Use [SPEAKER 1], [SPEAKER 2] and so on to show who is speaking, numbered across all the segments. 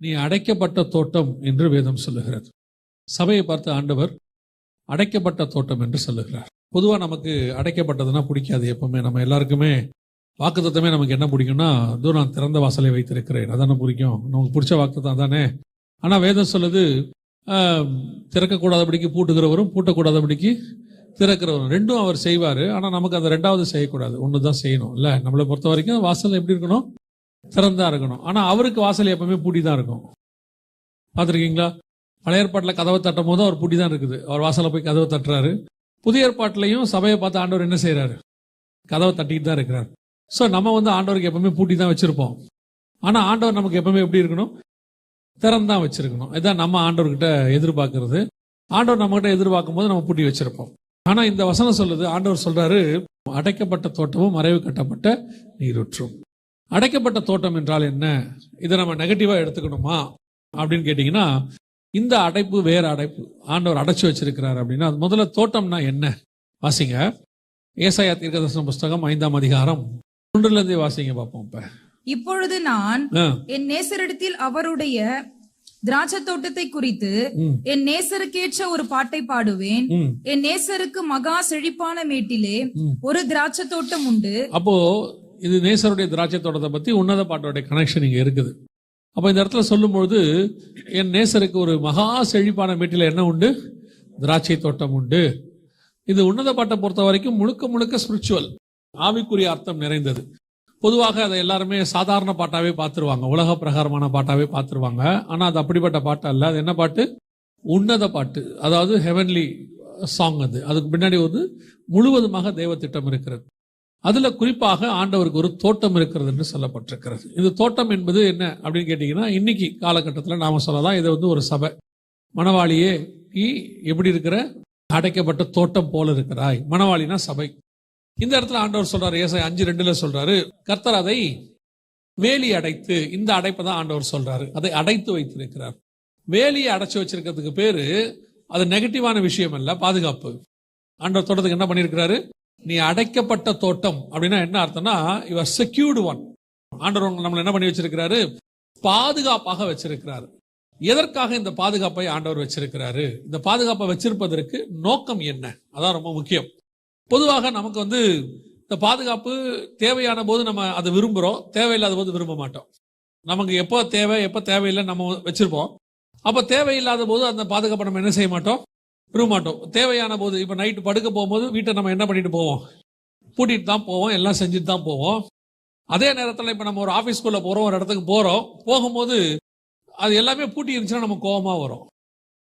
[SPEAKER 1] நீ அடைக்கப்பட்ட தோட்டம் என்று வேதம் சொல்லுகிறது. சபையை பார்த்து ஆண்டவர் அடைக்கப்பட்ட தோட்டம் என்று சொல்லுகிறார். பொதுவாக நமக்கு அடைக்கப்பட்டதுன்னா பிடிக்காது எப்பவுமே. நம்ம எல்லாருக்குமே வாக்குத்தத்தமே நமக்கு என்ன பிடிக்கும்னா இதோ நான் திறந்த வாசலை வைத்திருக்கிறேன். அதானே பிடிக்கும். நமக்கு பிடிச்ச வாக்குத்தான் தானே ஆனால் வேதம் சொல்லுது திறக்கக்கூடாதபடிக்கு பூட்டுகிறவரும் பூட்டக்கூடாதபடிக்கு திறக்கிறவரும். ரெண்டும் அவர் செய்வார். ஆனால் நமக்கு அந்த ரெண்டாவது செய்யக்கூடாது. ஒன்று தான் செய்யணும் இல்லை? நம்மளை பொறுத்த வரைக்கும் வாசல் எப்படி இருக்கணும்? திறந்தா இருக்கணும். ஆனால் அவருக்கு வாசல் எப்பவுமே பூட்டி தான் இருக்கும். பார்த்துருக்கீங்களா? பழைய ஏற்பாட்டில் கதவை தட்டும் போது அவர் பூட்டி தான் இருக்குது. அவர் வாசலை போய் கதவை தட்டுறாரு. புதிய ஏற்பாட்டிலையும் சபையை பார்த்து ஆண்டவர் என்ன செய்கிறாரு கதவை தட்டிக்கிட்டு தான் இருக்கிறார். ஸோ நம்ம வந்து ஆண்டவருக்கு எப்பவுமே பூட்டி தான் வச்சிருப்போம். ஆனால் ஆண்டவர் நமக்கு எப்பவுமே எப்படி இருக்கணும்? திறந்தான் வச்சிருக்கணும். இதான் நம்ம ஆண்டவர்கிட்ட எதிர்பார்க்கறது. ஆண்டவர் நம்மகிட்ட எதிர்பார்க்கும் போது நம்ம பூட்டி வச்சிருப்போம். ஆனா இந்த வசனம் சொல்லுது. ஆண்டவர் சொல்றாரு அடைக்கப்பட்ட தோட்டமும் மறைவு கட்டப்பட்ட நீரூற்றும். அடைக்கப்பட்ட தோட்டம் என்றால் என்ன? இதை நம்ம நெகட்டிவா எடுத்துக்கணுமா? அப்படின்னு கேட்டீங்கன்னா இந்த அடைப்பு வேற அடைப்பு. ஆண்டவர் அடைச்சு வச்சிருக்கிறார் அப்படின்னா அது முதல்ல தோட்டம்னா என்ன? வாசிங்க. ஏசாயா தீர்க்கதர்சன புஸ்தகம் ஐந்தாம் அதிகாரம் ஒன்றுல இருந்தே வாசிங்க பார்ப்போம் இப்ப.
[SPEAKER 2] இப்பொழுது நான் என் நேசரிடத்தில் அவருடைய திராட்சை தோட்டத்தை குறித்து என் நேசருக்கேற்ற ஒரு பாட்டை பாடுவேன். என் நேசருக்கு மகா செழிப்பான மேட்டிலே. ஒரு திராட்சை தோட்டம் உண்டு.
[SPEAKER 1] அப்போ இது நேசருடைய திராட்சை தோட்டத்தை பற்றி உன்னத பாட்டோடைய கனெக்ஷன் இங்கே இருக்குது. அப்போ இந்த இடத்துல சொல்லும்பொழுது என் நேசருக்கு ஒரு மகா செழிப்பான வீட்டில் என்ன உண்டு? திராட்சை தோட்டம் உண்டு. இது உன்னத பாட்டை பொறுத்த வரைக்கும் முழுக்க முழுக்க ஸ்பிரிச்சுவல் ஆவிக்குரிய அர்த்தம் நிறைந்தது. பொதுவாக அதை எல்லாருமே சாதாரண பாட்டாவே பார்த்துருவாங்க. உலக பிரகாரமான பாட்டாவே பார்த்துருவாங்க. ஆனால் அது அப்படிப்பட்ட பாட்டு அல்ல. அது என்ன பாட்டு? உன்னத பாட்டு. அதாவது ஹெவன்லி சாங் அது. அதுக்கு பின்னாடி வந்து முழுவதுமாக தெய்வ திட்டம் இருக்கிறது. அதுல குறிப்பாக ஆண்டவருக்கு ஒரு தோட்டம் இருக்கிறது என்று சொல்லப்பட்டிருக்கிறது. இந்த தோட்டம் என்பது என்ன அப்படின்னு கேட்டீங்கன்னா இன்னைக்கு காலகட்டத்தில் நாம சொல்லலாம் இது வந்து ஒரு சபை. மணவாளியே நீ எப்படி இருக்கிற? அடைக்கப்பட்ட தோட்டம் போல இருக்கிறாய். மணவாளினா சபை. இந்த இடத்துல ஆண்டவர் சொல்றாரு ஏசை அஞ்சு ரெண்டுல சொல்றாரு கர்த்தர் அதை வேலி அடைத்து இந்த அடைப்பை தான் ஆண்டவர் சொல்றாரு. அதை அடைத்து வைத்திருக்கிறார். வேலியை அடைச்சு வச்சிருக்கிறதுக்கு பேரு அது நெகட்டிவான விஷயம் அல்ல பாதுகாப்பு. ஆண்டவர் தோட்டத்துக்கு என்ன பண்ணியிருக்கிறாரு? நீ அடைக்கப்பட்ட தோட்டம் அப்படின்னா என்ன அர்த்தம்னா யுவர் செக்யூர்டு ஒன் ஆண்டவர் நம்மளை என்ன பண்ணி வச்சிருக்கிறாரு? பாதுகாப்பாக வச்சிருக்கிறாரு. எதற்காக இந்த பாதுகாப்பை ஆண்டவர் வச்சிருக்கிறாரு? இந்த பாதுகாப்பை வச்சிருப்பதற்கு நோக்கம் என்ன? அதான் ரொம்ப முக்கியம். பொதுவாக நமக்கு வந்து இந்த பாதுகாப்பு தேவையான போது நம்ம அதை விரும்புகிறோம் தேவையில்லாத போது விரும்ப மாட்டோம். நமக்கு எப்போ தேவை எப்போ தேவையில்லை நம்ம வச்சிருப்போம். அப்போ தேவையில்லாத போது அந்த பாதுகாப்பை நம்ம என்ன செய்ய மாட்டோம்? விரும்ப மாட்டோம். தேவையான போது இப்போ நைட்டு படுக்க போகும்போது வீட்டை நம்ம என்ன பண்ணிட்டு போவோம்? பூட்டிட்டு தான் போவோம் எல்லாம் செஞ்சுட்டு தான் போவோம். அதே நேரத்தில் இப்போ நம்ம ஒரு ஆஃபீஸ்க்குள்ளே போகிறோம் ஒரு இடத்துக்கு போகிறோம் போகும்போது அது எல்லாமே பூட்டி இருந்துச்சுன்னா நம்ம கோபமாக வரும்.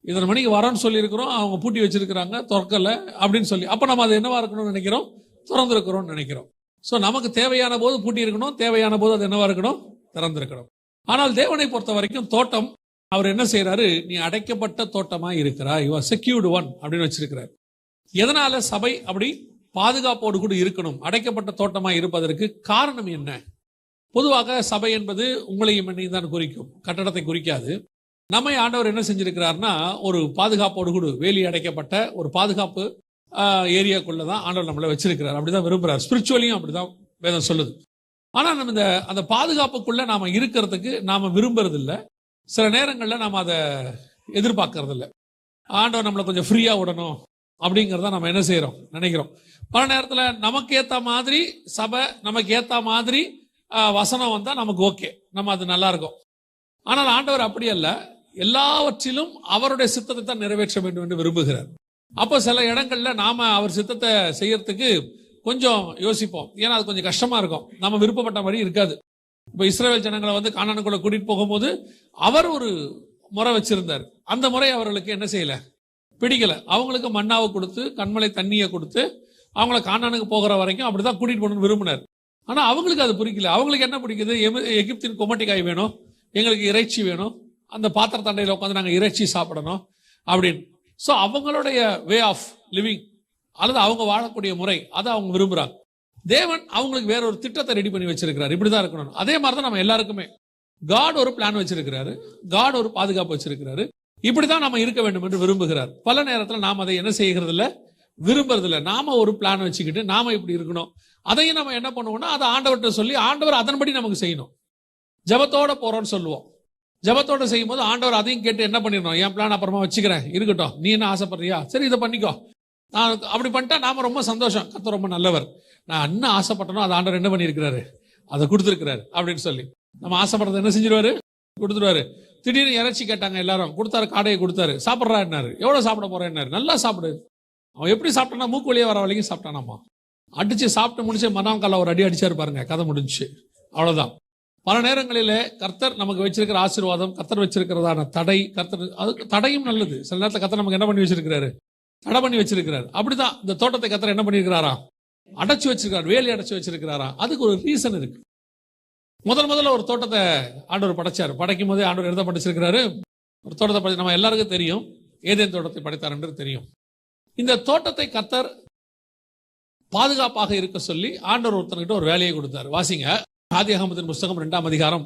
[SPEAKER 1] இத்தனை மணிக்கு வரோன்னு சொல்லியிருக்கிறோம் அவங்க பூட்டி வச்சிருக்கிறாங்க திறக்கலை அப்படின்னு சொல்லி. அப்போ நம்ம அது என்னவா இருக்கணும்னு நினைக்கிறோம்? திறந்துருக்கிறோம்னு நினைக்கிறோம். ஸோ நமக்கு தேவையான போது பூட்டி இருக்கணும் தேவையான போது அது என்னவா இருக்கணும்? திறந்திருக்கணும். ஆனால் தேவனை பொறுத்த வரைக்கும் தோட்டம் அவர் என்ன செய்யறாரு நீ அடைக்கப்பட்ட தோட்டமா இருக்கிறா யுவர் செக்யூர்டு ஒன் அப்படின்னு வச்சிருக்கிறார். எதனால சபை அப்படி பாதுகாப்போடு கூட இருக்கணும்? அடைக்கப்பட்ட தோட்டமா இருப்பதற்கு காரணம் என்ன? பொதுவாக சபை என்பது உங்களையும் என்னையும் தான் குறிக்கும். கட்டடத்தை குறிக்காது. நம்மை ஆண்டவர் என்ன செஞ்சிருக்கிறார்னா ஒரு பாதுகாப்போடு கூட வேலி அடைக்கப்பட்ட ஒரு பாதுகாப்பு ஏரியாக்குள்ள தான் ஆண்டவர் நம்மளை வச்சிருக்கிறார். அப்படிதான் விரும்புறார். ஸ்பிரிச்சுவலியும் அப்படிதான் வேதம் சொல்லுது. ஆனால் நம்ம இந்த அந்த பாதுகாப்புக்குள்ள நாம இருக்கிறதுக்கு நாம விரும்புறது இல்லை சில நேரங்களில் நாம் அதை எதிர்பார்க்கறது இல்லை ஆண்டவர் நம்மளை கொஞ்சம் ஃப்ரீயாக விடணும் அப்படிங்கிறத நம்ம என்ன செய்கிறோம் நினைக்கிறோம். பல நேரத்தில் நமக்கு ஏற்ற மாதிரி சபை நமக்கு ஏற்ற மாதிரி வசனம் வந்தால் நமக்கு ஓகே நம்ம அது நல்லா இருக்கும். ஆனால் ஆண்டவர் அப்படி அல்ல. எல்லாவற்றிலும் அவருடைய சித்தத்தை தான் நிறைவேற்ற வேண்டும் என்று விரும்புகிறார். அப்போ சில இடங்கள்ல நாம அவர் சித்தத்தை செய்யறதுக்கு கொஞ்சம் யோசிப்போம். ஏன்னா அது கொஞ்சம் கஷ்டமா இருக்கும். நம்ம விருப்பப்பட்ட மாதிரி இருக்காது. இப்போ இஸ்ரேல் ஜனங்களை வந்து கானானுக்குள்ள கூட்டிட்டு போகும்போது அவர் ஒரு முறை வச்சிருந்தார். அந்த முறை அவர்களுக்கு என்ன செய்யல? பிடிக்கல. அவங்களுக்கு மண்ணாவை கொடுத்து கண்மலை தண்ணியை கொடுத்து அவங்கள கானானுக்கு போகிற வரைக்கும் அப்படிதான் கூட்டிட்டு போகணும்னு விரும்பினார். ஆனா அவங்களுக்கு அது பிடிக்கல அவங்களுக்கு என்ன பிடிக்குது? எகிப்தின் கொமட்டிக்காய் வேணும். எங்களுக்கு இறைச்சி வேணும். அந்த பாத்திர தண்டையில் உட்காந்து நாங்கள் இறைச்சி சாப்பிடணும் அப்படின்னு. ஸோ அவங்களுடைய வே ஆஃப் லிவிங் அல்லது அவங்க வாழக்கூடிய முறை அதை அவங்க விரும்புகிறாங்க தேவன் அவங்களுக்கு வேற ஒரு திட்டத்தை ரெடி பண்ணி வச்சிருக்கிறார். இப்படிதான் இருக்கணும். அதே மாதிரி தான் நம்ம எல்லாருக்குமே. காட் ஒரு பிளான் வச்சிருக்கிறாரு. காட் ஒரு பாதுகாப்பு வச்சிருக்கிறாரு. இப்படிதான் நம்ம இருக்க வேண்டும் என்று விரும்புகிறார். பல நேரத்தில் நாம் அதை என்ன செய்கிறது இல்லை விரும்புறது இல்லை நாம ஒரு பிளான் வச்சுக்கிட்டு நாம இப்படி இருக்கணும். அதையும் நம்ம என்ன பண்ணுவோம்னா அதை ஆண்டவர்கிட்ட சொல்லி ஆண்டவர் அதன்படி நமக்கு செய்யணும். ஜபத்தோட போறோம்னு சொல்லுவோம். ஜபத்தோட செய்யும் போது ஆண்டவர் அதையும் கேட்டு என்ன பண்ணிடணும்? என் பிளான் அப்புறமா வச்சுக்கிறேன். இருக்கட்டும். நீ என்ன ஆசைப்படுறியா? சரி இதை பண்ணிக்கோ. நான் அப்படி பண்ணிட்டா நாம் ரொம்ப சந்தோஷம். கத்த ரொம்ப நல்லவர். நான் என்ன ஆசைப்பட்டனோ அதை ஆண்டவர் என்ன பண்ணியிருக்கிறாரு? அதை கொடுத்துருக்கிறாரு அப்படின்னு சொல்லி. நம்ம ஆசைப்படுறதை என்ன செஞ்சிருவாரு? கொடுத்துருவாரு. திடீர்னு இறைச்சி கேட்டாங்க எல்லாரும் கொடுத்தாரு காடையை கொடுத்தாரு. சாப்பிட்றா என்னாரு? எவ்வளோ சாப்பிட போறேன்னாரு நல்லா சாப்பிடு. அவன் எப்படி சாப்பிட்டானா மூக்கு வழியே வர வரைக்கும் சாப்பிட்டானாமா? அடிச்சு சாப்பிட்டு முடிச்சு மனாங்கால ஒரு அடி அடிச்சாரு பாருங்க கதை முடிஞ்சுச்சு அவ்வளோதான் பல நேரங்களிலே கர்த்தர் நமக்கு வச்சிருக்கிற ஆசீர்வாதம் கர்த்தர் வச்சிருக்கிறதான தடை கர்த்தர் அதுக்கு தடையும் நல்லது. சில நேரத்தில் கர்த்தர் நமக்கு என்ன பண்ணி வச்சிருக்கிறாரு? தடை பண்ணி வச்சிருக்கிறாரு. அப்படிதான் இந்த தோட்டத்தை கர்த்தர் என்ன பண்ணியிருக்கிறாரா? அடைச்சு வச்சிருக்காரு வேலி அடைச்சு வச்சிருக்கிறாரா? அதுக்கு ஒரு ரீசன் இருக்கு. முதல் முதல்ல ஒரு தோட்டத்தை ஆண்டவர் படைச்சாரு. படைக்கும் போதே ஆண்டவர் எழுத படைச்சிருக்கிறாரு. ஒரு தோட்டத்தை படைச்சு நம்ம எல்லாருக்கும் தெரியும். ஏதேன் தோட்டத்தை படைத்தார் என்று தெரியும். இந்த தோட்டத்தை கத்தர் பாதுகாப்பாக இருக்க சொல்லி ஆண்டவர் ஒருத்தன்கிட்ட ஒரு வேலையை கொடுத்தாரு. வாசிங்க. ஆதியாகமத்தின் புஸ்தகம் ரெண்டாம் அதிகாரம்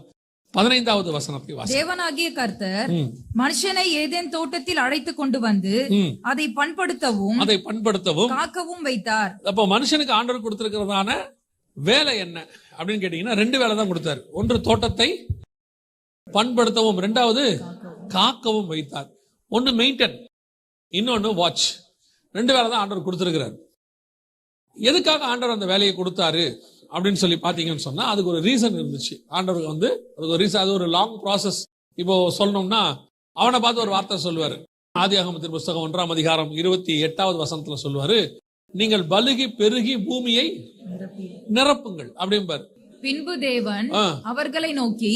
[SPEAKER 1] பதினைந்தாவது வசனத்தை வாசி
[SPEAKER 2] தேவனாகிய கர்த்தர் மனுஷனை ஏதேன் தோட்டத்தில் அழைத்து கொண்டு வந்து. அதை பண்படுத்தவும்
[SPEAKER 1] அதை பண்படுத்தவும்
[SPEAKER 2] காக்கவும் வைத்தார்.
[SPEAKER 1] அப்போ மனுஷனுக்கு ஆண்டவர் கொடுத்திருக்கிறதான வேலை என்ன அப்படின்னு கேட்டீங்கன்னா ரெண்டு வேலை தான் கொடுத்தாரு. ஒன்று தோட்டத்தை பண்படுத்தவும் ரெண்டாவது காக்கவும் வைத்தார். ஒன்னு மெயின்டைன் இன்னொன்னு வாட்ச். ரெண்டு வேலை தான் ஆண்டவர் கொடுத்திருக்கிறார். எதுக்காக ஆண்டவர் அந்த வேலையை கொடுத்தாரு? அப்படின்னு சொல்லி பாத்தீங்கன்னு சொன்னா அதுக்கு ஒரு ரீசன் இருந்துச்சு. ஆண்டவருக்கு வந்து அதுக்கு ஒரு ரீசன் அது ஒரு லாங் ப்ராசஸ் இப்போ சொல்லணும்னா அவனை பார்த்து ஒரு வார்த்தை சொல்லுவாரு. ஆதியாகமத்தின் புஸ்தகம் ஒன்றாம் அதிகாரம் இருபத்தி எட்டாவது வசனத்துல சொல்லுவாரு நீங்கள் பலுகி பெருகி பூமியை நிரப்புங்கள். அப்படிம்பாரு.
[SPEAKER 2] பின்பு தேவன் அவர்களை நோக்கி.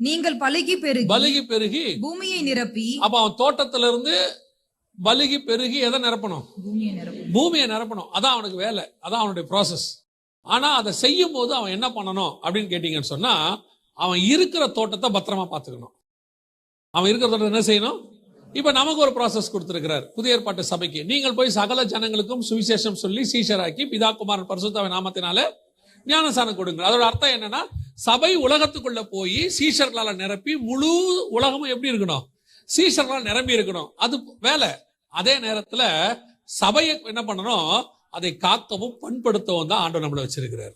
[SPEAKER 2] நீங்கள் பலுகி பெருகி
[SPEAKER 1] பலுகி பெருகி
[SPEAKER 2] பூமியை நிரப்பி
[SPEAKER 1] அப்ப அவன் தோட்டத்துல இருந்து பலுகி பெருகி எதை நிரப்பணும்?
[SPEAKER 2] பூமியை நிரப்பி
[SPEAKER 1] பூமியை நிரப்பணும். அதான் அவனுக்கு வேலை. அதான் அவனுடைய ப்ராசஸ் ஆனா அதை செய்யும் போது அவன் என்ன பண்ணணும் அப்படின்னு கேட்டீங்கன்னு சொன்னா அவன் இருக்கிற தோட்டத்தை பத்திரமா பார்த்துக்கணும். அவன் இருக்கிற தோட்டத்தை என்ன செய்யணும்? இப்ப நமக்கு ஒரு ப்ராசஸ் கொடுத்துருக்கிறார். புதிய ஏற்பாட்டு சபைக்கு. நீங்கள் போய் சகல ஜனங்களுக்கும் சுவிசேஷம் சொல்லி சீஷராக்கி பிதா குமாரன் பரிசுத்தாவை நாமத்தினால ஞானசானம் கொடுங்க அதோட அர்த்தம் என்னன்னா சபை உலகத்துக்குள்ள போய் சீஷர்களால் நிரப்பி முழு உலகமும் எப்படி இருக்கணும்? சீஷர்களால் நிரம்பி இருக்கணும். அது வேலை. அதே நேரத்துல சபையை என்ன பண்ணணும்? அதை காக்கவும் பண்படுத்தவும் தான் ஆண்டவர் நம்மளை வச்சிருக்கிறார்.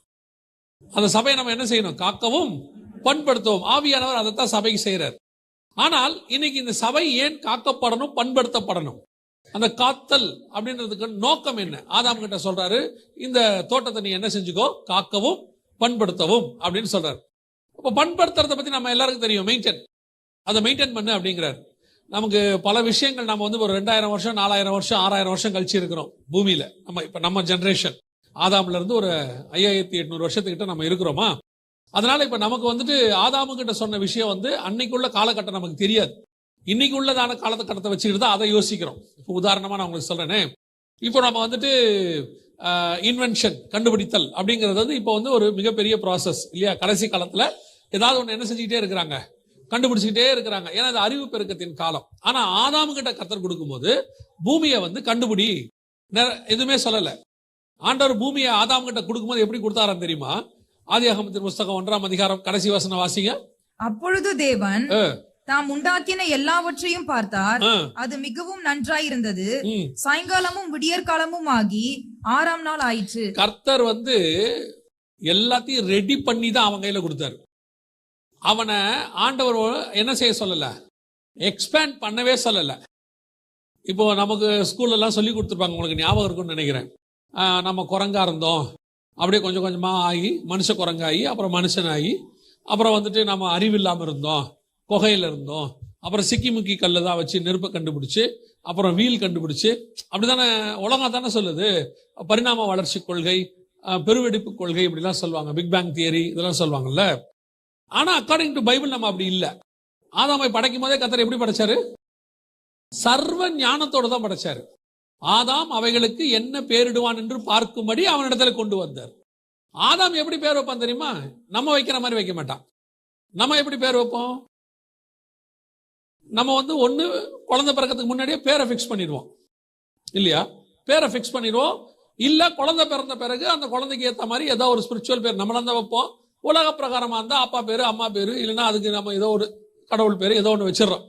[SPEAKER 1] அந்த சபையை நம்ம என்ன செய்யணும்? காக்கவும் பண்படுத்தவும். ஆவியானவர் அதைத்தான் சபைக்கு செய்கிறார். ஆனால் இன்னைக்கு இந்த சபை ஏன் காக்கப்படணும் பண்படுத்தப்படணும்? அந்த காத்தல் அப்படின்றதுக்கு நோக்கம் என்ன? ஆதாம் கிட்ட சொல்றாரு இந்த தோட்டத்தை நீ என்ன செஞ்சுக்கோ காக்கவும் பண்படுத்தவும் அப்படின்னு சொல்றாரு. அப்ப பண்படுத்துறத பத்தி நம்ம எல்லாருக்கும் தெரியும். மெயின்டைன். அதை மெயின்டைன் பண்ணு அப்படிங்கிறார். நமக்கு பல விஷயங்கள் நம்ம வந்து ஒரு ரெண்டாயிரம் வருஷம் நாலாயிரம் வருஷம் ஆறாயிரம் வருஷம் கழிச்சு இருக்கிறோம் பூமியில. நம்ம இப்ப நம்ம ஜென்ரேஷன் ஆதாம்ல இருந்து ஒரு ஐயாயிரத்தி எட்நூறு வருஷத்துக்கிட்ட நம்ம இருக்கிறோமா? அதனால இப்ப நமக்கு வந்துட்டு ஆதாமு கிட்ட சொன்ன விஷயம் வந்து அன்னைக்குள்ள காலகட்டம் நமக்கு தெரியாது. இன்னைக்கு உள்ளதான காலகட்டத்தை வச்சுக்கிட்டு தான் அதை யோசிக்கிறோம். இப்போ உதாரணமா நான் உங்களுக்கு சொல்றேனே. இப்போ நம்ம வந்துட்டு இன்வென்ஷன் கண்டுபிடித்தல் அப்படிங்கிறது வந்து இப்போ வந்து ஒரு மிகப்பெரிய ப்ராசஸ் இல்லையா? கடைசி காலத்துல ஏதாவது ஒன்று என்ன செஞ்சுக்கிட்டே இருக்கிறாங்க? கண்டுபிடிச்சிக்கிட்டே இருக்கிறாங்க. ஏன்னா அது அறிவு பெருக்கத்தின் காலம். ஆனா ஆதாமு கிட்ட கத்தர் கொடுக்கும்போது பூமியை வந்து கண்டுபிடி. எதுவுமே சொல்லல. ஆண்டவர் பூமியை ஆதாம் கிட்ட கொடுக்கும்போது எப்படி கொடுத்தாராம் தெரியுமா? ஆதியாகமத்தின் புஸ்தகம் ஒன்றாம் அதிகாரம் கடைசி வசனம் வாசிங்க.
[SPEAKER 2] அப்பொழுது தேவன் தாம் உண்டாக்கின எல்லாவற்றையும் பார்த்தார். அது மிகவும் நன்றாயிருந்தது.
[SPEAKER 1] ம்.
[SPEAKER 2] சாயங்காலமும் விடியற்காலமும் ஆகி ஆறாம் நாள் ஆயிற்று.
[SPEAKER 1] கர்த்தர் வந்து எல்லாத்தையும் ரெடி பண்ணி தான் அவன் கையில கொடுத்தாரு. அவனை ஆண்டவர் என்ன செய்ய சொல்லலை? எக்ஸ்பேண்ட் பண்ணவே சொல்லலை. இப்போ நமக்கு ஸ்கூல்லலாம் சொல்லி கொடுத்துருப்பாங்க. உங்களுக்கு ஞாபகம் இருக்கும்னு நினைக்கிறேன். நம்ம குரங்கா இருந்தோம். அப்படியே கொஞ்சம் கொஞ்சமாக ஆகி மனுஷ குரங்காகி அப்புறம் மனுஷனாகி அப்புறம் வந்துட்டு நம்ம அறிவில்லாமல் இருந்தோம். குகையில் இருந்தோம். அப்புறம் சிக்கி முக்கி கல்லை தான் வச்சு நெருப்பை கண்டுபிடிச்சு அப்புறம் வீல் கண்டுபிடிச்சு அப்படிதானே உலகம் தானே சொல்லுது. பரிணாம வளர்ச்சி கொள்கை பெருவெடிப்பு கொள்கை இப்படிலாம் சொல்லுவாங்க. பிக் பேங் தியரி இதெல்லாம் சொல்லுவாங்கல்ல. ஆனா அக்கார்டிங் டு பைபிள் நம்ம அப்படி இல்லை. ஆதாமை படைக்கும் போதே கத்தர் எப்படி படைச்சாரு? சர்வ ஞானத்தோடு தான் படைச்சாரு. ஆதாம் அவைகளுக்கு என்ன பேரிடுவான் என்று பார்க்கும்படி அவனிடத்துல கொண்டு வந்தார். ஆதாம் எப்படி பேர் வைப்பான் தெரியுமா? நம்ம வைக்கிற மாதிரி வைக்க மாட்டான். நம்ம எப்படி பேர் வைப்போம்? நம்ம வந்து ஒன்று குழந்தை பிறக்கிறதுக்கு முன்னாடியே பேரை ஃபிக்ஸ் பண்ணிடுவோம். இல்லையா? பேரை ஃபிக்ஸ் பண்ணிடுவோம். இல்லை குழந்தை பிறந்த பிறகு அந்த குழந்தைக்கு ஏற்ற மாதிரி ஏதோ ஒரு ஸ்பிரிச்சுவல் பேர். நம்மள தான் வைப்போம். உலக பிரகாரமா இருந்தா அப்பா பேரு அம்மா பேரு இல்லைன்னா அதுக்கு நம்ம ஏதோ ஒரு கடவுள் பேரு ஏதோ ஒன்று வச்சிடறோம்.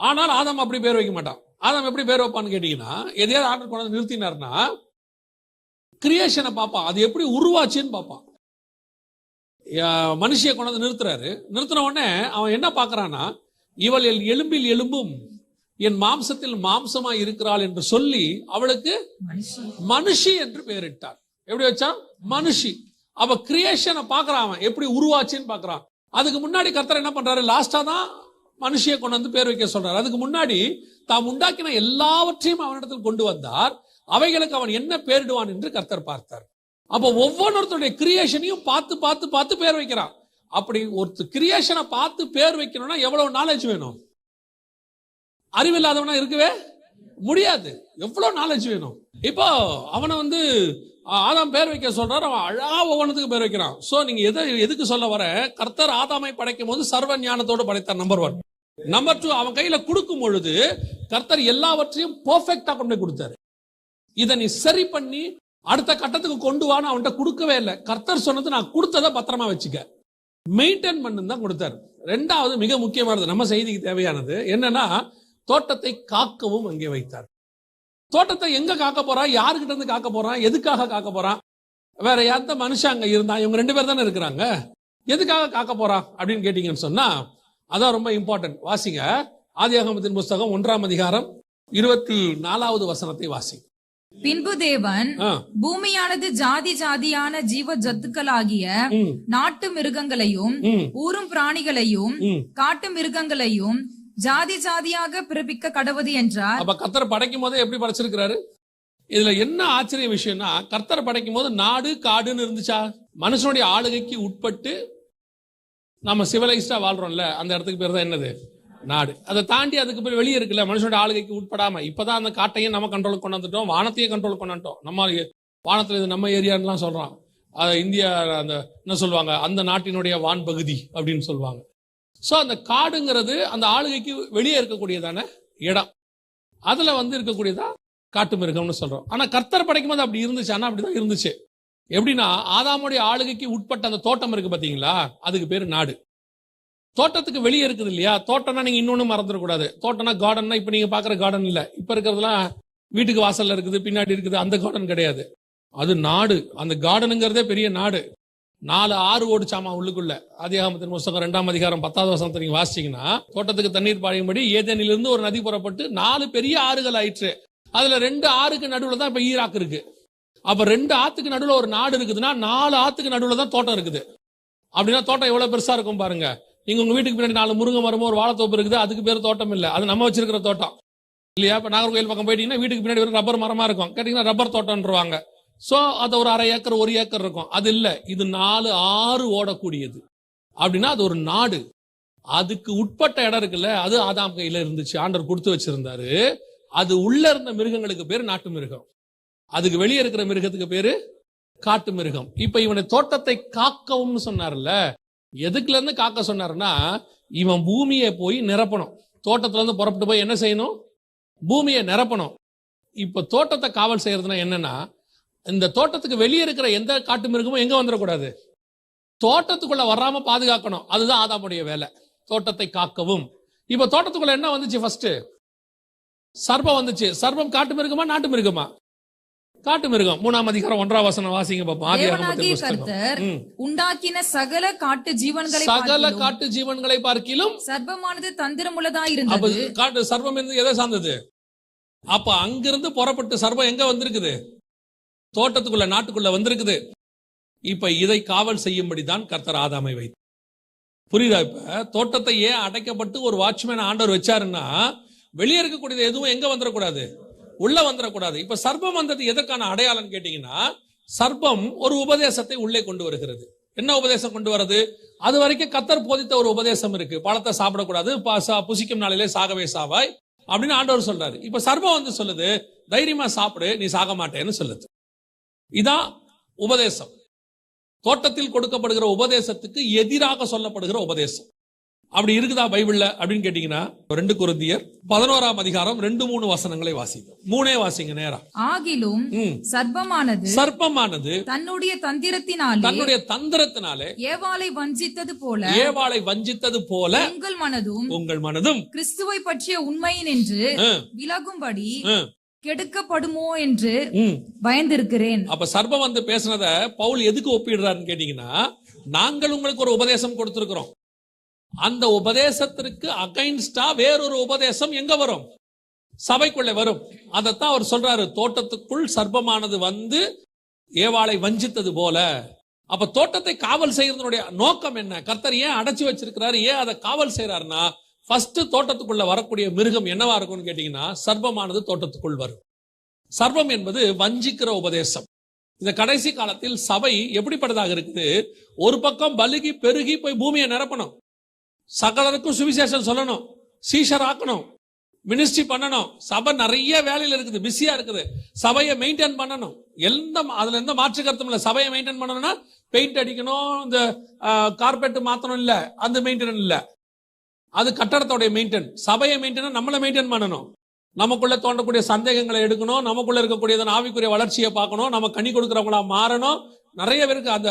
[SPEAKER 1] ஆனால் ஆதாம் அப்படி பேர் வைக்க மாட்டான். ஆதாம் எப்படி பேர் வைப்பான்னு கேட்டீங்கன்னா எதையாவது ஆர்டர் கொண்டு வந்து நிறுத்தினார்னா கிரியேஷனை பார்ப்பான். அது எப்படி உருவாச்சுன்னு பார்ப்பான். மனுஷியை கொண்டு வந்து நிறுத்துறாரு. நிறுத்தின உடனே அவன் என்ன பார்க்கறான்னா இவள் என் எலும்பில் எலும்பும் என் மாம்சத்தில் மாம்சமா இருக்கிறாள் என்று சொல்லி அவளுக்கு மனுஷி என்று பெயரிட்டார். எப்படி வச்சான்? மனுஷி. அவ கிரியேஷனை பார்க்கறான் அவன். எப்படி உருவாச்சுன்னு பார்க்கறான். அதுக்கு முன்னாடி கர்த்தர் என்ன பண்றாரு? லாஸ்டா தான் மனுஷிய கொண்டு வந்து பேர் வைக்க சொல்றாரு. அதுக்கு முன்னாடி தாம் உண்டாக்கின எல்லாவற்றையும் அவனிடத்தில் கொண்டு வந்தார். அவைகளுக்கு அவன் என்ன பேரிடுவான் என்று கர்த்தர் பார்த்தார். அப்போ ஒவ்வொருத்தருடைய கிரியேஷனையும் பார்த்து பார்த்து பார்த்து பேர் வைக்கிறான். அப்படி ஒரு கிரியேஷனை பார்த்து பேர் வைக்கணும்னா எவ்வளவு நாலேஜ் வேணும்? அறிவில்லாதவனா இருக்கவே முடியாது. எவ்வளவு நாலேஜ் வேணும்? இப்போ அவனை வந்து ஆதாம் பேர் வைக்க சொல்றாரு அவன் அழகா ஒவ்வொன்றுத்துக்கு பேர் வைக்கிறான். ஸோ நீங்க எதை எதுக்கு சொல்ல வர? கர்த்தர் ஆதாமை படைக்கும் போது சர்வ ஞானத்தோடு படைத்தார் நம்பர் ஒன் நம்பர் டூ அவன் கையில கொடுக்கும் பொழுது கர்த்தர் எல்லாவற்றையும் பர்ஃபெக்டா கொண்டு போய் கொடுத்தாரு. இதை நீ சரி பண்ணி அடுத்த கட்டத்துக்கு கொண்டு வான்னு அவன்கிட்ட கொடுக்கவே இல்லை. கர்த்தர் சொன்னது நான் கொடுத்ததை பத்திரமா வச்சுக்க. மெயின்டைன் பண்ணு தான் கொடுத்தாரு. ரெண்டாவது மிக முக்கியமானது நம்ம செய்திக்கு தேவையானது என்னன்னா தோட்டத்தை காக்கவும் அங்கே வைத்தார். தோட்டத்தை எங்க காக்க போறான் யாருக்கிட்ட இருந்து காக்க போறான் எதுக்காக காக்க போறான் வேற எந்த மனுஷன் அங்க இருந்தா? இவங்க ரெண்டு பேர் தானே இருக்கிறாங்க. எதுக்காக காக்க போறான் அப்படின்னு கேட்டீங்கன்னு சொன்னா அதான் ரொம்ப இம்பார்ட்டன்ட் வாசிங்க. ஆதியாகமத்தின் புஸ்தகம் ஒன்றாம் அதிகாரம் இருபத்தி நாலாவது வசனத்தை வாசி
[SPEAKER 2] பின்பு தேவன் பூமியானது ஜாதி ஜாதியான ஜீவ ஜத்துக்களாகிய நாட்டு மிருகங்களையும் ஊரும் பிராணிகளையும். காட்டு மிருகங்களையும் ஜாதி ஜாதியாக பிறப்பிக்க கடவுது என்றார்.
[SPEAKER 1] அப்ப கத்தர் படைக்கும் போதே எப்படி படைச்சிருக்கிறாரு? இதுல என்ன ஆச்சரிய விஷயம்னா கர்த்தர் படைக்கும் போது நாடு காடுன்னு இருந்துச்சா? மனுஷனுடைய ஆளுகைக்கு உட்பட்டு நம்ம சிவலைஸ்டா வாழ்றோம்ல அந்த இடத்துக்கு பேர் தான் என்னது? நாடு. அதை தாண்டி அதுக்கு பேர் வெளியே இருக்குல்ல மனுஷனுடைய ஆளுகைக்கு உட்படாம. இப்பதான் அந்த காட்டையும் நம்ம கண்ட்ரோலுக்கு கொண்டாந்துட்டோம் வானத்தையும் கண்ட்ரோல் கொண்டாட்டோம் நம்ம வானத்துல இது நம்ம ஏரியான்லாம் சொல்றான். அது இந்தியா அந்த என்ன சொல்லுவாங்க? அந்த நாட்டினுடைய வான் பகுதி அப்படின்னு சொல்லுவாங்க. ஸோ அந்த காடுங்கிறது அந்த ஆளுகைக்கு வெளியே இருக்கக்கூடியதான இடம். அதில் வந்து இருக்கக்கூடியதா காட்டு மிருகம்னு சொல்கிறோம் ஆனால் கர்த்தர் படைக்கும் போது அப்படி இருந்துச்சு. ஆனா அப்படிதான் இருந்துச்சு. எப்படின்னா ஆதாமுடைய ஆளுகைக்கு உட்பட்ட அந்த தோட்டம் இருக்கு பார்த்தீங்களா அதுக்கு பேர் நாடு. தோட்டத்துக்கு வெளியே இருக்குது இல்லையா? தோட்டம்னா நீங்கள் இன்னொன்று மறந்துடக்கூடாது தோட்டம்னா கார்டன்னா இப்போ நீங்கள் பார்க்குற கார்டன் இல்லை. இப்போ இருக்கிறதுலாம் வீட்டுக்கு வாசலில் இருக்குது பின்னாடி இருக்குது அந்த கார்டன் கிடையாது. அது நாடு. அந்த கார்டனுங்கிறதே பெரிய நாடு. நாலு ஆறு ஓடிச்சாமா உள்ளுக்குள்ள. ஆதியாகமத்தின் புஸ்தகம் ரெண்டாம் அதிகாரம் பத்தாவது வசனத்தை நீங்க வாசிச்சீங்கன்னா தோட்டத்துக்கு தண்ணீர் பாயும்படி ஏதேனிலிருந்து ஒரு நதி புறப்பட்டு நாலு பெரிய ஆறுகள் ஆயிற்று. அதுல ரெண்டு ஆறுக்கு நடுவுல தான் இப்ப ஈராக் இருக்கு. அப்ப ரெண்டு ஆத்துக்கு நடுவுல ஒரு நாடு இருக்குதுன்னா நாலு ஆத்துக்கு நடுவுல தான் தோட்டம் இருக்குது. அப்படின்னா தோட்டம் எவ்வளவு பெருசா இருக்கும் பாருங்க. நீங்க உங்க வீட்டுக்கு பின்னாடி நாலு முருங்கை மரமும் ஒரு வாழைத்தோப்பு இருக்குது அதுக்கு பேர் தோட்டம் இல்லை. அது நம்ம வச்சிருக்கிற தோட்டம். இல்லையா? இப்ப நாகர்கோயில் பக்கம் போயிட்டீங்கன்னா வீட்டுக்கு பின்னாடி ஒரு ரப்பர் மரமா இருக்கும். கேட்டீங்கன்னா ரப்பர் தோட்டம்ன்றவாங்க. சோ அது ஒரு அரை ஏக்கர் ஒரு ஏக்கர் இருக்கும். அது இல்ல. இது நாலு ஆறு ஓடக்கூடியது. அப்படின்னா அது ஒரு நாடு. அதுக்கு உட்பட்ட இடம் இருக்குல்ல அது ஆதாம் கையில இருந்துச்சு. ஆண்டர் கொடுத்து வச்சிருந்தாரு. அது உள்ள இருந்த மிருகங்களுக்கு பேரு நாட்டு மிருகம். அதுக்கு வெளியே இருக்கிற மிருகத்துக்கு பேரு காட்டு மிருகம். இப்ப இவனை தோட்டத்தை காக்கவும்னு சொன்னார்ல எதுக்குல இருந்து காக்க சொன்னாருன்னா இவன் பூமியை போய் நிரப்பணும். தோட்டத்துல இருந்து புறப்பட்டு போய் என்ன செய்யணும்? பூமியை நிரப்பணும். இப்ப தோட்டத்தை காவல் செய்யறதுனா என்னன்னா இந்த தோட்டத்துக்கு வெளியே இருக்கிற எந்த காட்டு மிருகமும் எங்க வந்துடக்கூடாது? தோட்டத்துக்குள்ள வராம பாதுகாக்கணும். அதுதான் ஆதாமுடைய வேலை. தோட்டத்தை காக்கவும். இப்ப தோட்டத்துக்குள்ள என்ன வந்துச்சு ஃபர்ஸ்ட் சர்ப்பம் வந்துச்சு. சர்ப்பம் காட்டு மிருகமா நாட்டு மிருகமா? காட்டு மிருகம். மூணாம் அதிகாரம் ஒன்றாம் வசனம் வாசிங்க பாப்போம்.
[SPEAKER 2] உண்டாக்கின சகல காட்டு ஜீவன்களை
[SPEAKER 1] சகல காட்டு ஜீவன்களை பார்க்கிலும்
[SPEAKER 2] சர்ப்பமானது தந்திரமுள்ளதா இருந்தது.
[SPEAKER 1] காட்டு சர்வம் எதை சார்ந்தது? அப்ப அங்கிருந்து புறப்பட்டு சர்வம் எங்க வந்திருக்குது? தோட்டத்துக்குள்ள நாட்டுக்குள்ள வந்திருக்குது. இப்ப இதை காவல் செய்யும்படி தான் கர்த்தர் ஆதாமை வைத்தார் புரியுதா இப்ப? தோட்டத்தை ஏன் அடைக்கப்பட்டு ஒரு வாட்ச்மேன் ஆண்டவர் வச்சாருன்னா வெளியே இருக்கக்கூடியது எதுவும் எங்க வந்துடக்கூடாது உள்ள வந்துடக்கூடாது இப்ப சர்ப்பம் வந்தது எதற்கான அடையாளம் கேட்டீங்கன்னா சர்ப்பம் ஒரு உபதேசத்தை உள்ளே கொண்டு வருகிறது. என்ன உபதேசம் கொண்டு வருது அது வரைக்கும் கத்தர் போதித்த ஒரு உபதேசம் இருக்கு. பழத்தை சாப்பிடக்கூடாது புசிக்கும் நாளிலே சாகவே சாவாய் அப்படின்னு ஆண்டவர் சொல்றாரு. இப்ப சர்ப்பம் வந்து சொல்லுது தைரியமா சாப்பிடு நீ சாக மாட்டேன்னு சொல்லுது. இதான் உபதேசம். தோட்டத்தில் கொடுக்கப்படுகிற உபதேசத்துக்கு எதிராக சொல்லப்படுகிற உபதேசம். அப்படி இருக்குதா பைபிள்ல அப்படின்னு கேட்டீங்கன்னா ரெண்டு குருந்தியர் பதினோராம் அதிகாரம் ரெண்டு மூணு வசனங்களை வாசிங்க மூணே வாசிங்க நேரா.
[SPEAKER 2] ஆகிலும். சர்ப்பமானது
[SPEAKER 1] சர்ப்பமானது
[SPEAKER 2] தன்னுடைய தந்திரத்தினாலே
[SPEAKER 1] தன்னுடைய தந்திரத்தினாலே
[SPEAKER 2] ஏவாளை வஞ்சித்தது போல
[SPEAKER 1] ஏவாளை வஞ்சித்தது போல
[SPEAKER 2] உங்கள் மனதும்
[SPEAKER 1] உங்கள் மனதும்
[SPEAKER 2] கிறிஸ்துவை பற்றிய உண்மையின் என்று விலகும்படி கெடுக்கப்படுமோ என்று. பயந்திருக்கிறேன்.
[SPEAKER 1] அப்ப சர்ப்பம் வந்து பேசுனத பவுல் எதுக்கு ஒப்பிடுறாருன்னு கேட்டீங்கன்னா நாங்கள் உங்களுக்கு ஒரு உபதேசம் கொடுத்திருக்கிறோம். அந்த உபதேசத்திற்கு அகைன்ஸ்டா வேறொரு உபதேசம் எங்க வரும்? சபைக்குள்ளே வரும். அதைத்தான் அவர் சொல்றாரு தோட்டத்துக்குள் சர்ப்பமானது வந்து ஏவாளை வஞ்சித்தது போல. அப்ப தோட்டத்தை காவல் செய்யறதுடைய நோக்கம் என்ன? கர்த்தர் ஏன் அடைச்சு வச்சிருக்கிறாரு? ஏன் அதை காவல் செய்யறாருன்னா ஃபர்ஸ்ட் தோட்டத்துக்குள்ள வரக்கூடிய மிருகம் என்னவா இருக்கும்னு கேட்டீங்கன்னா சர்வமானது தோட்டத்துக்குள் வரும். சர்வம் என்பது வஞ்சிக்கிற உபதேசம். இந்த கடைசி காலத்தில் சபை எப்படிப்பட்டதாக இருக்குது? ஒரு பக்கம் பலுகி பெருகி போய் பூமியை நிரப்பணும். சகலருக்கும் சுவிசேஷம் சொல்லணும். சீஷர் ஆக்கணும். மினிஸ்ட்ரி பண்ணணும். சபை நிறைய வேலையில் இருக்குது. பிஸியா இருக்குது. சபையை மெயின்டைன் பண்ணணும். எந்த அதுல எந்த மாற்று கருத்தும் இல்லை. சபையை மெயின்டைன் பண்ணணும்னா பெயிண்ட் அடிக்கணும் இந்த கார்பெட் மாத்தணும் இல்லை. அந்த மெயின்டெனன் இல்லை. அது கட்டடத்தோடைய மெயின்டைன் சபையை மெயின்டைன் நம்மளை மெயின்டைன் பண்ணணும். நமக்குள்ள தோன்றக்கூடிய சந்தேகங்களை எடுக்கணும். நமக்குள்ள இருக்கக்கூடிய ஆவிக்குரிய வளர்ச்சியை பார்க்கணும். நம்ம கனி கொடுக்குறவங்களா மாறணும். நிறைய பேருக்கு அந்த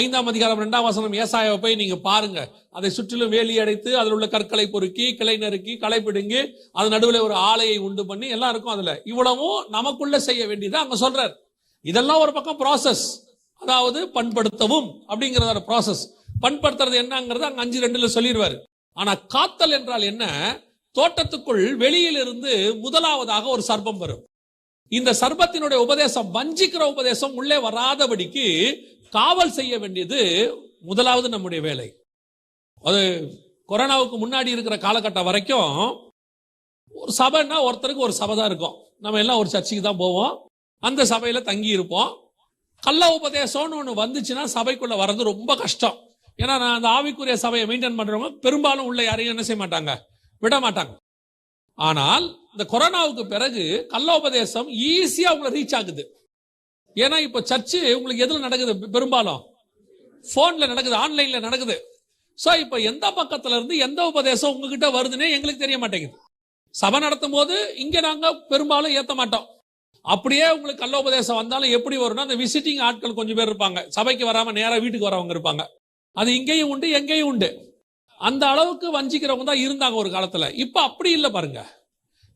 [SPEAKER 1] ஐந்தாம் அதிகாரம் ரெண்டாம் வசனம் ஏசாயாவை போய் நீங்க பாருங்க. அதை சுற்றிலும் வேலி அடைத்து அதில் உள்ள கற்களை பொறுக்கி கிளை நறுக்கி களை பிடுங்கி அது நடுவில் ஒரு ஆலையை உண்டு பண்ணி எல்லாம் இருக்கும் அதுல. இவ்வளவும் நமக்குள்ள செய்ய வேண்டியது அங்க சொல்றார். இதெல்லாம் ஒரு பக்கம் ப்ராசஸ் அதாவது பண்படுத்தவும் அப்படிங்கிறத ப்ராசஸ் பண்படுத்துறது என்னங்கிறது அங்க அஞ்சு ரெண்டுல சொல்லிடுவாரு. ஆனா காத்தல் என்றால் என்ன? தோட்டத்துக்குள் வெளியிலிருந்து முதலாவதாக ஒரு சர்ப்பம் வரும். இந்த சர்பத்தினுடைய உபதேசம் வஞ்சிக்கிற உபதேசம் உள்ளே வராதபடிக்கு காவல் செய்ய வேண்டியது முதலாவது நம்முடைய வேலை. அது கொரோனாவுக்கு முன்னாடி இருக்கிற காலகட்டம் வரைக்கும் ஒரு சபைன்னா ஒருத்தருக்கு ஒரு சபை தான் இருக்கும். நம்ம எல்லாம் ஒரு சர்ச்சுக்கு தான் போவோம். அந்த சபையில தங்கி இருப்போம் கள்ள உபதேசம்னு ஒன்று வந்துச்சுன்னா சபைக்குள்ள வர்றது ரொம்ப கஷ்டம். ஏன்னா நான் அந்த ஆவிக்குரிய சபையை மெயின்டைன் பண்றவங்க பெரும்பாலும் உள்ள யாரையும் என்ன செய்ய மாட்டாங்க? விட மாட்டாங்க. ஆனால் இந்த கொரோனாவுக்கு பிறகு கல்லோபதேசம் ஈஸியா உங்களை ரீச் ஆகுது. ஏன்னா இப்போ சர்ச்சு உங்களுக்கு எதுல நடக்குது? பெரும்பாலும் போன்ல நடக்குது ஆன்லைன்ல நடக்குது. ஸோ இப்போ எந்த பக்கத்துல இருந்து எந்த உபதேசம் உங்ககிட்ட வருதுன்னே எங்களுக்கு தெரிய மாட்டேங்குது. சபை நடத்தும் போது இங்க நாங்க பெரும்பாலும் ஏத்த மாட்டோம். அப்படியே உங்களுக்கு கள்ள உபதேசம் வந்தாலும் எப்படி வரும்னா அந்த விசிட்டிங் ஆட்கள் கொஞ்சம் பேர் இருப்பாங்க. சபைக்கு வராம நேரா வீட்டுக்கு வரவங்க இருப்பாங்க. அது இங்கேயும் உண்டு எங்கேயும் உண்டு. அந்த அளவுக்கு வஞ்சிக்கிறவங்க தான் இருந்தாங்க ஒரு காலத்துல. இப்ப அப்படி இல்லை பாருங்க.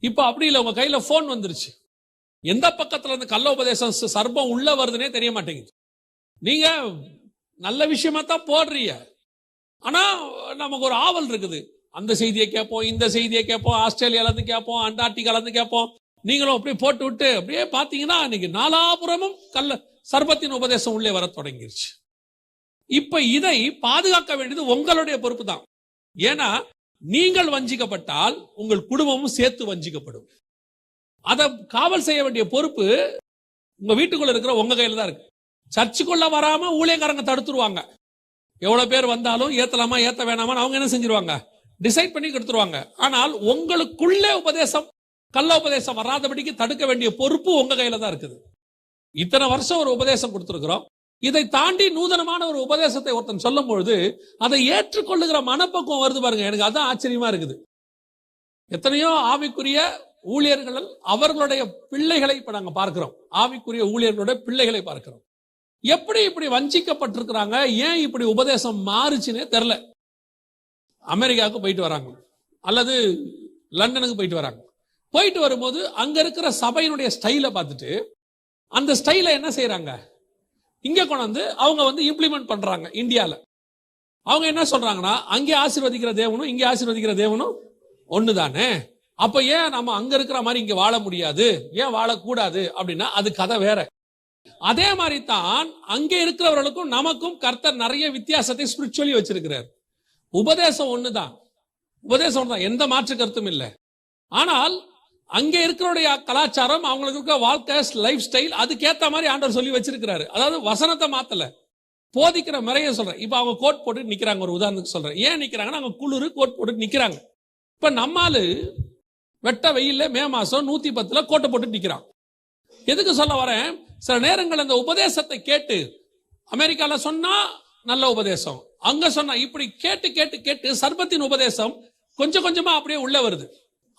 [SPEAKER 1] இப்ப அப்படி இல்லை உங்க கையில போன் வந்துருச்சு. எந்த பக்கத்துல இருந்து கள்ள உபதேசம் ச- சர்ப்பம் உள்ள வருதுன்னே தெரிய மாட்டேங்குது. நீங்க நல்ல விஷயமா தான் போடுறீங்க. ஆனா நமக்கு ஒரு ஆவல் இருக்குது. அந்த செய்தியை கேட்போம் இந்த செய்தியை கேட்போம் ஆஸ்திரேலியால இருந்து கேட்போம் அண்டார்டிகால இருந்து கேட்போம். நீங்களும் அப்படியே போட்டு விட்டு அப்படியே பாத்தீங்கன்னா இன்னைக்கு நாலாபுரமும் கல்ல சர்பத்தின் உபதேசம் உள்ளே வர தொடங்கிருச்சு. இப்ப இதை பாதுகாக்க வேண்டியது உங்களுடைய பொறுப்பு தான் ஏன்னா நீங்கள் வஞ்சிக்கப்பட்டால் உங்கள் குடும்பமும் சேர்த்து வஞ்சிக்கப்படும். அதை காவல் செய்ய வேண்டிய பொறுப்பு உங்க வீட்டுக்குள்ள இருக்கிற உங்க கையில தான் இருக்கு. சர்ச்சுக்குள்ள வராம ஊழியக்காரங்க தடுத்துருவாங்க. எவ்வளவு பேர் வந்தாலும் ஏத்தலாமா ஏத்த வேணாமா அவங்க என்ன செஞ்சிருவாங்க? டிசைட் பண்ணி கொடுத்துருவாங்க. ஆனால் உங்களுக்குள்ளே உபதேசம் கள்ள உபதேசம் வராதபடிக்கு தடுக்க வேண்டிய பொறுப்பு உங்க கையில தான் இருக்குது. இத்தனை வருஷம் ஒரு உபதேசம் கொடுத்துருக்குறோம். இதை தாண்டி நூதனமான ஒரு உபதேசத்தை ஒருத்தன் சொல்லும் பொழுது அதை ஏற்றுக்கொள்ளுகிற மனப்பக்குவம் வருது பாருங்க. எனக்கு அதான் ஆச்சரியமா இருக்குது. எத்தனையோ ஆவிக்குரிய ஊழியர்கள் அவர்களுடைய பிள்ளைகளை இப்ப நாங்க பார்க்கிறோம். ஆவிக்குரிய ஊழியர்களுடைய பிள்ளைகளை பார்க்கிறோம். எப்படி இப்படி வஞ்சிக்கப்பட்டிருக்கிறாங்க? ஏன் இப்படி உபதேசம் மாறுச்சுன்னே தெரில அமெரிக்காவுக்கு போயிட்டு வராங்க. அல்லது லண்டனுக்கு போயிட்டு வராங்க. போயிட்டு வரும்போது அங்க இருக்கிற சபையினுடைய ஸ்டைலை பார்த்துட்டு அந்த ஸ்டைலை என்ன செய்யறாங்க இங்க கொண்டாந்து அவங்க வந்து இம்ப்ளிமெண்ட் பண்றாங்க இந்தியாவில் அவங்க என்ன சொல்றாங்கன்னா அங்கே ஆசீர்வதிக்கிற தேவனும் இங்கே ஆசீர்வதிக்கிற தேவனும் ஒன்று தானே அப்ப ஏன் நம்ம அங்க இருக்கிற மாதிரி இங்க வாழ முடியாது? ஏன் வாழக்கூடாது? அப்படின்னா அது கதை வேற. அதே மாதிரி தான் அங்கே இருக்கிறவர்களுக்கும் நமக்கும் கர்த்தர் நிறைய வித்தியாசத்தை ஸ்பிரிச்சுவலி வச்சிருக்கிறார். உபதேசம் ஒண்ணுதான். உபதேசம் தான் எந்த மாற்று கருத்தும் இல்லை. ஆனால் அங்கே இருக்கிறோடைய கலாச்சாரம் அவங்களுக்கு இருக்க வாழ்க்கை லைஃப் ஸ்டைல் அதுக்கேற்ற மாதிரி ஆண்டவர் சொல்லி வச்சிருக்கிறாரு. அதாவது வசனத்தை மாத்தல. போதிக்கிற முறைய சொல்றேன். இப்போ அவங்க கோட் போட்டு நிக்கிறாங்க. ஒரு உதாரணத்துக்கு சொல்றேன். ஏன் நிக்கிறாங்கன்னா அவங்க குளிர் கோட் போட்டு நிக்கிறாங்க. இப்ப நம்மாலு வெட்ட வெயில்ல மே மாசம் நூத்தி பத்துல கோட்டை போட்டு நிக்கிறான். எதுக்கு சொல்ல வரேன்? சில நேரங்கள் அந்த உபதேசத்தை கேட்டு அமெரிக்கால சொன்னா நல்ல உபதேசம். அங்க சொன்னா இப்படி கேட்டு கேட்டு கேட்டு சர்பத்தின் உபதேசம் கொஞ்சம் கொஞ்சமா அப்படியே உள்ள வருது.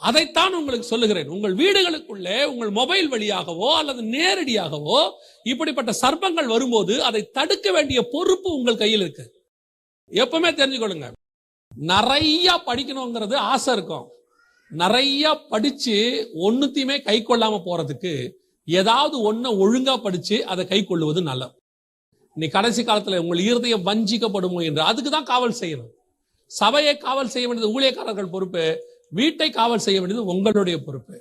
[SPEAKER 1] அதைத்தான் உங்களுக்கு சொல்லுகிறேன். உங்கள் வீடுகளுக்குள்ளே உங்கள் மொபைல் வழியாகவோ அல்லது நேரடியாகவோ இப்படிப்பட்ட சர்ப்பங்கள் வரும்போது அதை தடுக்க வேண்டிய பொறுப்பு உங்கள் கையில் இருக்கு. எப்பவுமே தெரிஞ்சுக்கொள்ளுங்க. நிறைய படிக்கணுங்கிறது ஆசை இருக்கும். நிறைய படிச்சு ஒன்னுத்தையுமே கை கொள்ளாம போறதுக்கு ஏதாவது ஒன்ன ஒழுங்கா படிச்சு அதை கை கொள்ளுவது நல்லது. நீ கடைசி காலத்துல உங்கள் இருதயம் வஞ்சிக்கப்படுமோ என்று அதுக்கு தான் காவல் செய்யணும். சபையை காவல் செய்ய வேண்டியது ஊழியக்காரர்கள் பொறுப்பு. வீட்டை காவல் செய்ய வேண்டியது உங்களுடைய பொறுப்பு.